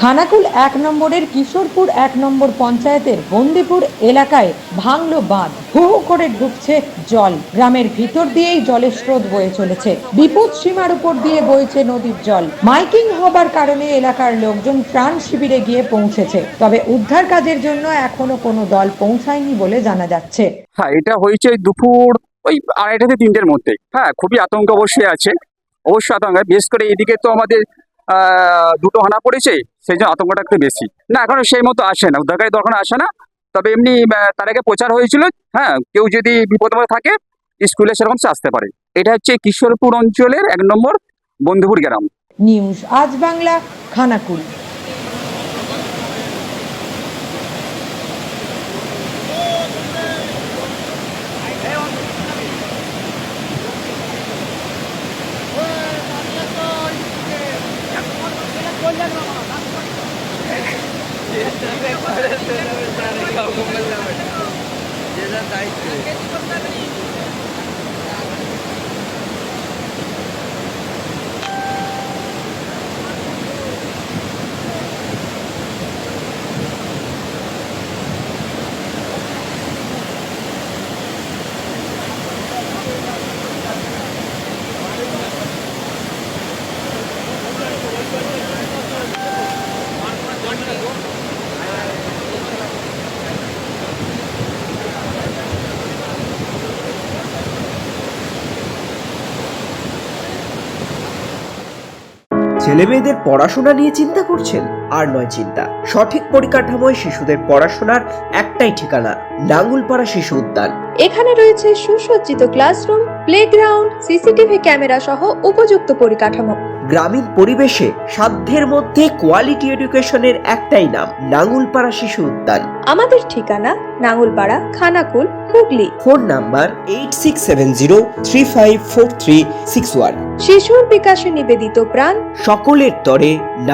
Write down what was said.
খানাকুল এক নম্বরের কিশোরপুর এক নম্বর পঞ্চায়েতের বন্দিপুর এলাকায় ভাঙল বাঁধ। হু হু করে ঢুকছে জল। গ্রামের ভিতর দিয়েই জলের স্রোত বয়ে চলেছে। বিপদ সীমার উপর দিয়ে বইছে নদীর জল। মাইকিং হবার কারণে এলাকার লোকজন ত্রাণ শিবিরে গিয়ে পৌঁছেছে। তবে উদ্ধার কাজের জন্য এখনও কোনো দল পৌঁছায়নি বলে জানা যাচ্ছে। হ্যাঁ এটা হয়েছে দুপুর ওই আড়াইটা থেকে তিনটের মধ্যে। হ্যাঁ খুবই আতঙ্ক অবশ্যই আছে। অবশ্যই আতঙ্ক, বিশেষ করে এদিকে তো আমাদের দুটো হানা পড়েছে, সেই জন্য আতঙ্কটা একটু বেশি। না, এখনও সেই মতো আসে না, উদ্ধারকারী দরকার আসে না। তবে এমনি তার আগে প্রচার হয়েছিল হ্যাঁ কেউ যদি বিপদে থাকে, স্কুলে সেরকম সে আসতে পারে। এটা হচ্ছে কিশোরপুর অঞ্চলের এক নম্বর বন্ধুপুর গ্রাম। নিউজ, আজ বাংলা, খানাকুল। చేసిన దాయిత్యం ছেলে মেয়েদের পড়াশোনা নিয়ে চিন্তা করছেন? আর নয় চিন্তা। সঠিক পরিকাঠামোয় শিশুদের পড়াশোনার একটাই ঠিকানা নাঙ্গুলপাড়া শিশু উদ্যান। এখানে রয়েছে সুসজ্জিত ক্লাসরুম প্লেগ্রাউন্ড সিসিটিভি ক্যামেরা সহ উপযুক্ত পরিকাঠামো। গ্রামীণ পরিবেশে সাধ্যের মধ্যে কোয়ালিটি এডুকেশনের একটাই নাম নাঙ্গুলপাড়া শিশু উদ্যান। আমাদের ঠিকানা Nanglapara Khanakul Hooghly. Phone number eight six seven zero three five four three six one শিশুর বিকাশে নিবেদিত প্রাণ। সকলের তরে